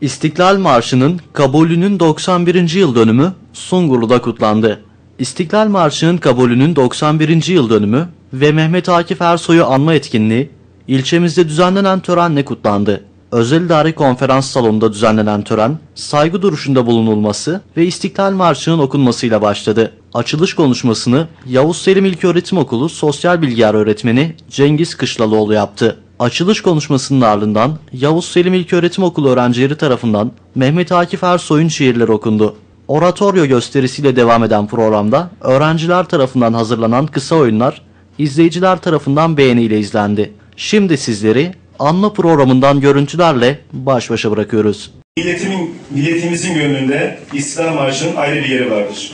İstiklal Marşı'nın kabulünün 91. yıl dönümü Sungurlu'da kutlandı. İstiklal Marşı'nın kabulünün 91. yıl dönümü ve Mehmet Akif Ersoy'u anma etkinliği ilçemizde düzenlenen törenle kutlandı. Özel İdare Konferans Salonu'nda düzenlenen tören, saygı duruşunda bulunulması ve İstiklal Marşı'nın okunmasıyla başladı. Açılış konuşmasını Yavuz Selim İlköğretim Okulu Sosyal Bilgiler Öğretmeni Cengiz Kışlalıoğlu yaptı. Açılış konuşmasının ardından Yavuz Selim İlköğretim Okulu öğrencileri tarafından Mehmet Akif Ersoy'un şiirleri okundu. Oratoryo gösterisiyle devam eden programda öğrenciler tarafından hazırlanan kısa oyunlar izleyiciler tarafından beğeniyle izlendi. Şimdi sizleri anma programından görüntülerle baş başa bırakıyoruz. Milletimin, milletimizin gönlünde İstiklal Marşı'nın ayrı bir yeri vardır.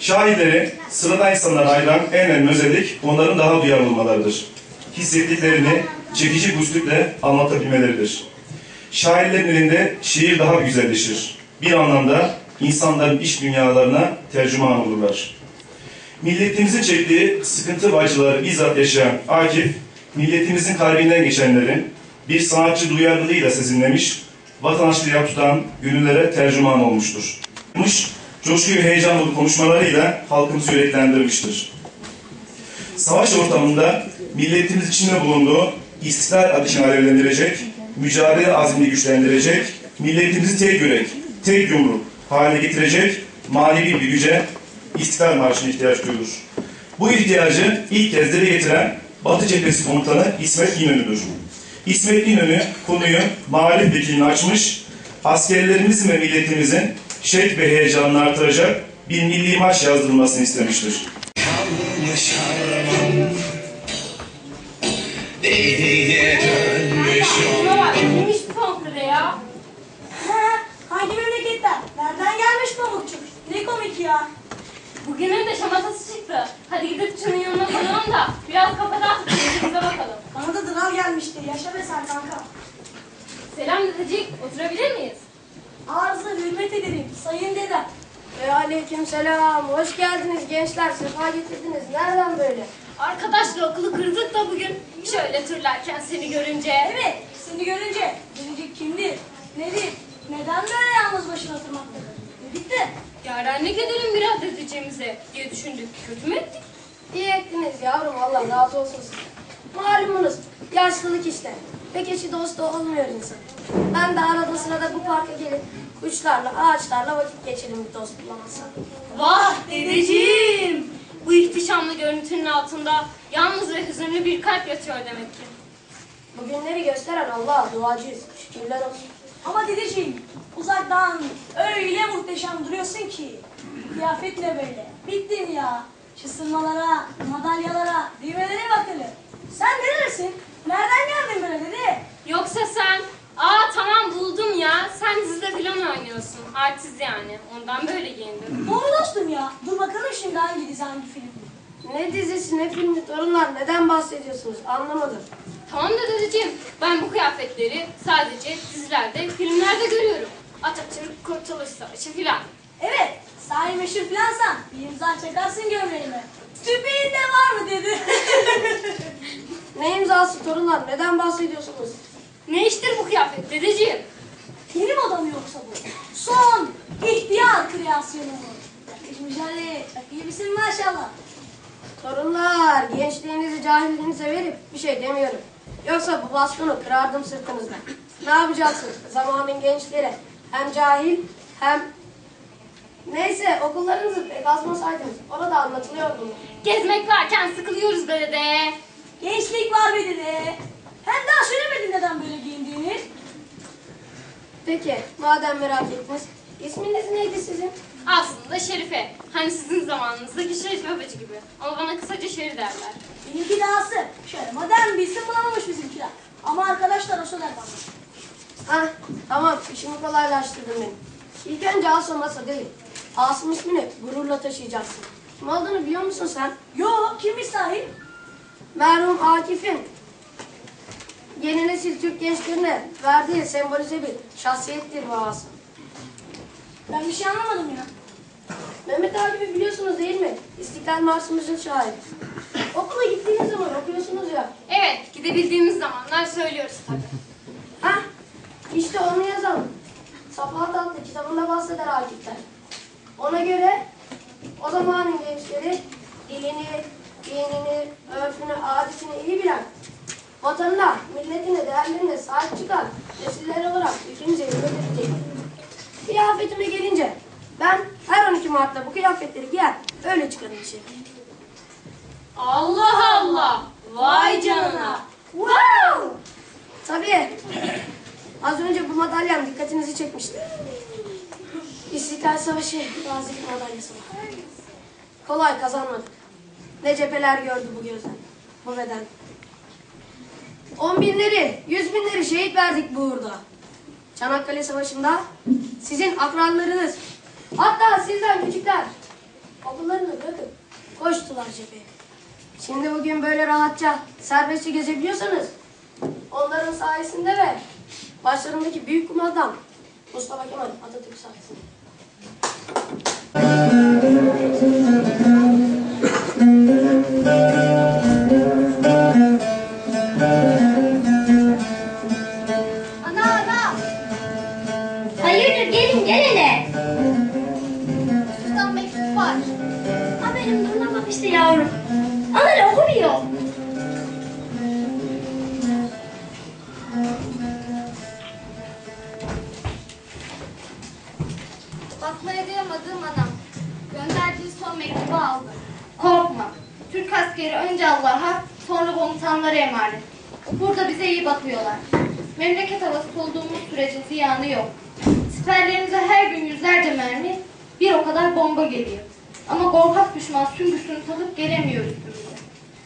Şairleri sıradan insanlara ayıran en önemli özellik onların daha duyarlı olmalarıdır. Hissettiklerini çekici üslupla anlatabilmeleridir. Şairlerin elinde şiir daha güzelleşir. Bir anlamda insanların iç dünyalarına tercüman olurlar. Milletimizin çektiği sıkıntı ve acıları bizzat yaşayan Akif, milletimizin kalbinden geçenlerin bir sanatçı duyarlılığıyla sezinlemiş, vatandaşlığa tutan gönüllere tercüman olmuştur. Coşku ve heyecan dolu konuşmalarıyla halkımızı yüreklendirmiştir. Savaş ortamında milletimiz içinde bulunduğu istiklal ateşini alevlendirecek, mücadele azmini güçlendirecek, milletimizi tek yürek, tek yumruk haline getirecek manevi bir güce İstiklal Marşı'na ihtiyaç duyulur. Bu ihtiyacı ilk kez dile getiren Batı Cephesi Komutanı İsmet İnönü'dür. İsmet İnönü konuyu muhalif vekilini açmış, askerlerimizin ve milletimizin şevk ve heyecanını artıracak bir milli marş yazdırılmasını istemiştir. Kalmış Deliye dönmüş Şuna bak, bu pamukları ya? Ha, hangi memleketten? Nereden gelmiş pamukçuk? Ne komik ya. Bugünün de şamatası çıktı. Hadi gidip şunun yanına koyalım da biraz kafa dağıtıp bakalım. Bana da dıral gelmişti. Yaşa be sen kanka. Selam dedecik, oturabilir miyiz? Arıza hürmet ederim sayın dedem. Ve aleyküm selam. Hoş geldiniz gençler. Sefa getirdiniz. Nereden böyle? Arkadaşla okulu kırdık da bugün. Şöyle türlerken seni görünce. Evet seni görünce dedecik kimdir? Nedir? Neden böyle yalnız başına oturmaktadır? Dedik de Yarenlik edelim biraz dedeciğimize diye düşündük. Kötü mü ettik? İyi ettiniz yavrum. Allah razı olsun size. Malumunuz yaşlılık işte. Pek eşi dostu olmuyor insan. Ben de arada sırada bu parka gelip kuşlarla, ağaçlarla vakit geçirin bir dost bulamazsam. Vah dedeciğim! Bu ihtişamlı görüntünün altında yalnız ve hüzünlü bir kalp yatıyor demek ki. Bugünleri gösteren Allah'a duacıyız. Şükürler olsun. ama dedeciğim uzaktan öyle muhteşem duruyorsun ki. Kıyafetle böyle. Bittin ya. Şu sırmalara, madalyalara, düğmelere bakalım. Sen neresin? Nereden geldin böyle dede? Yoksa sen, aa tamam buldum ya, sen dizide falan oynuyorsun. Artist yani, ondan böyle giyindin. Doğru dostum ya. Dur bakalım şimdi hangi dizi hangi film. Ne dizisi ne filmi torunlar neden bahsediyorsunuz anlamadım. Tamam da dedeciğim, ben bu kıyafetleri sadece dizilerde, filmlerde görüyorum. Atatürk, Kurtuluş Savaşı filan. Evet, sahi meşhur filansan bir imza çakarsın gömleğime. Tüpeğin de var mı dedi. Ne imzası torunlar neden bahsediyorsunuz? Ne iştir bu kıyafet dedeciğim? Misin maşallah. Torunlar, gençliğinizi cahilliğinize verip bir şey demiyorum. Yoksa bu baskını kırardım sırtınızdan. Ne yapacaksınız? Zamanın gençleri hem cahil hem... Neyse okullarınızı pek azmasaydınız. Orada anlatılıyor bunu. Gezmek varken sıkılıyoruz be dede. Gençlik var be dedi. Hem daha söylemedin neden böyle giyindiğini. Peki madem merak ettiniz. İsminiz neydi sizin? Aslında Şerife. Hani sizin zamanınızdaki Şerif Babacı gibi. Ama bana kısaca Şeri derler. Benimki dahası. Şöyle modern bir isim bulamamış bizimkiler. Ama arkadaşlar o söyler bana. Hah tamam işimi kolaylaştırdın benim. İlk önce Asım Masa değil. Asım ismini gururla taşıyacaksın. Kim olduğunu biliyor musun sen? Yo, kimmiş sahi? Merhum Akif'in yeni nesil Türk gençlerine verdiği sembolize bir şahsiyettir bu Asım. Ben bir şey anlamadım ya. Mehmet Akif'i biliyorsunuz değil mi? İstiklal Marşımızın şairi. Okula gittiğiniz zaman okuyorsunuz ya. Evet, gidebildiğimiz zamanlar söylüyoruz tabii. Hah işte onu yazalım. bahseder akifler. Ona göre o zamanın gençleri her 12 Mart'ta bu kıyafetleri giyer, öyle çıkarım dışarı. Allah Allah. Vay canına. Wow! Tabii. Az önce bu madalyam dikkatinizi çekmişti. İstiklal Savaşı gazilik madalyası var. Kolay kazanmadık. Ne cepheler gördü bu gözler, bu beden. On binleri, yüz binleri şehit verdik bu uğurda. Çanakkale Savaşı'nda sizin akranlarınız, hatta sizden küçükler okullarını bırakıp koştular cepheye. Şimdi bugün böyle rahatça, serbestçe gezebiliyorsanız onların sayesinde ve başlarındaki büyük kumandan Mustafa Kemal Atatürk sayesinde. Askeri önce Allah'a sonra komutanlara emanet. Burada bize iyi bakıyorlar. Memleket havası olduğumuz sürece ziyanı yok. Siperlerimize her gün yüzlerce mermi, bir o kadar bomba geliyor. Ama korkak düşman süngüsünü takıp gelemiyor üstümüze.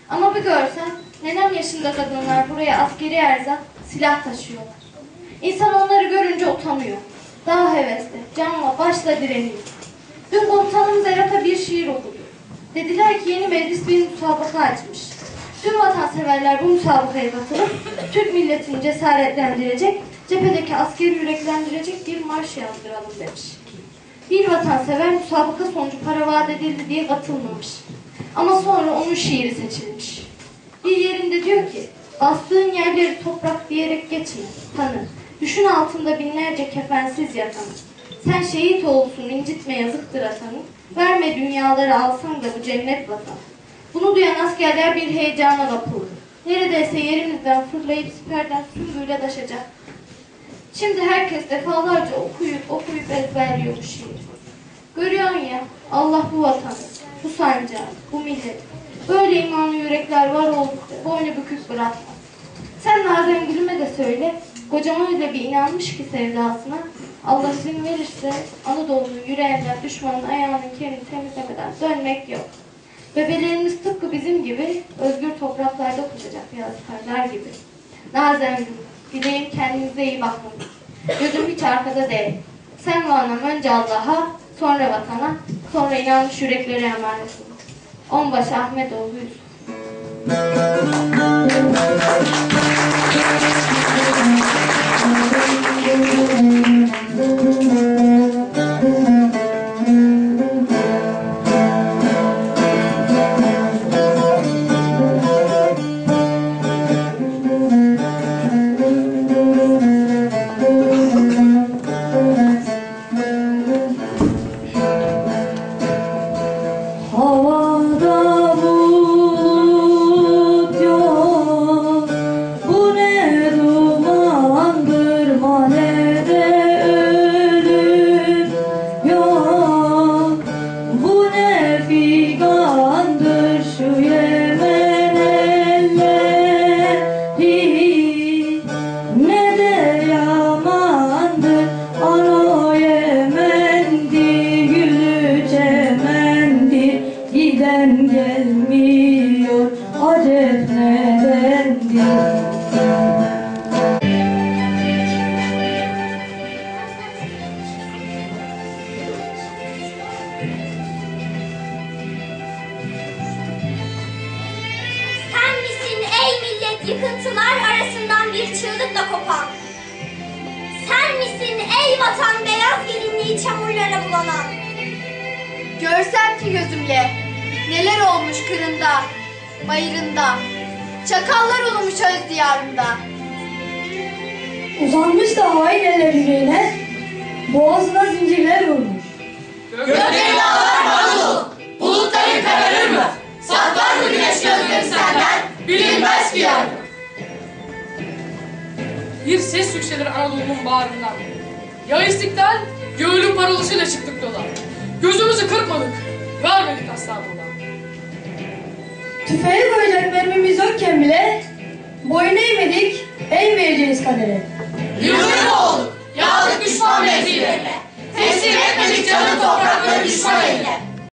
Ama bir görsen, nenem yaşında kadınlar buraya askeri erzak, silah taşıyorlar. İnsan onları görünce utanıyor. Daha hevesli, canla başla direniyor. Dün komutanımız Erat'a bir şiir okudu. Dediler ki yeni meclis bir müsabaka açmış. Tüm vatanseverler bu müsabakaya katılıp Türk milletini cesaretlendirecek, cephedeki askeri yüreklendirecek bir marş yazdıralım demiş. Bir vatansever müsabaka sonucu para vaat edildi diye katılmamış. Ama sonra onun şiiri seçilmiş. Bir yerinde diyor ki, bastığın yerleri toprak diyerek geçme, tanı. Düşün altında binlerce kefensiz yatanı. Sen şehit olsun incitme yazıktır atanı. Verme dünyaları alsan da bu cennet vatan. Bunu duyan askerler bir heyecana kapıldı. Neredeyse yerimizden fırlayıp siperden süngüyle taşacak. Şimdi herkes defalarca okuyup okuyup ezberliyor bu şiiri. Görüyorsun ya Allah bu vatanı, bu sancağı, bu millet. Böyle imanlı yürekler var oldukça boynu bükük bırakma. Sen Nazan Gül'üme de söyle, kocaman öyle bir inanmış ki sevdasına, Allah izin verirse Anadolu'nun yüreğinden düşmanın ayağının kerini temizlemeden dönmek yok. Bebelerimiz tıpkı bizim gibi özgür topraklarda koşacak yazıkarlar gibi. Nazan Gül, dileğim kendinize iyi bakın. Gözüm hiç arkada değil. Sen ve anam önce Allah'a, sonra vatana, sonra inanmış yüreklere emanet olun. Onbaşı Ahmetoğlu Yusuf. Misin ey vatan beyaz gelinliği çamurlara bulanan? Görsem ki gözümle neler olmuş kırında, bayırında, çakallar olmuş öz diyarında. Uzanmış da hain yüreğine Boğazına zincirler vurmuş Gökleri dağlar Anadolu. Bulutların kararır mı? Saklar mı güneş gözleri senden? Bilinmez ki yardım. Bir ses yükselir Anadolu'nun bağrından. Ya istiklal, göğülün parolasıyla çıktık yola. Gözümüzü kırpmadık, vermedik asla buna. Tüfeğe koyacak mermimiz yokken bile boyun eğmedik, el vereceğiz kadere. Yıldırım olduk. Yağdık düşman mevzilerine. Teslim etmedik canı toprakları düşman eline.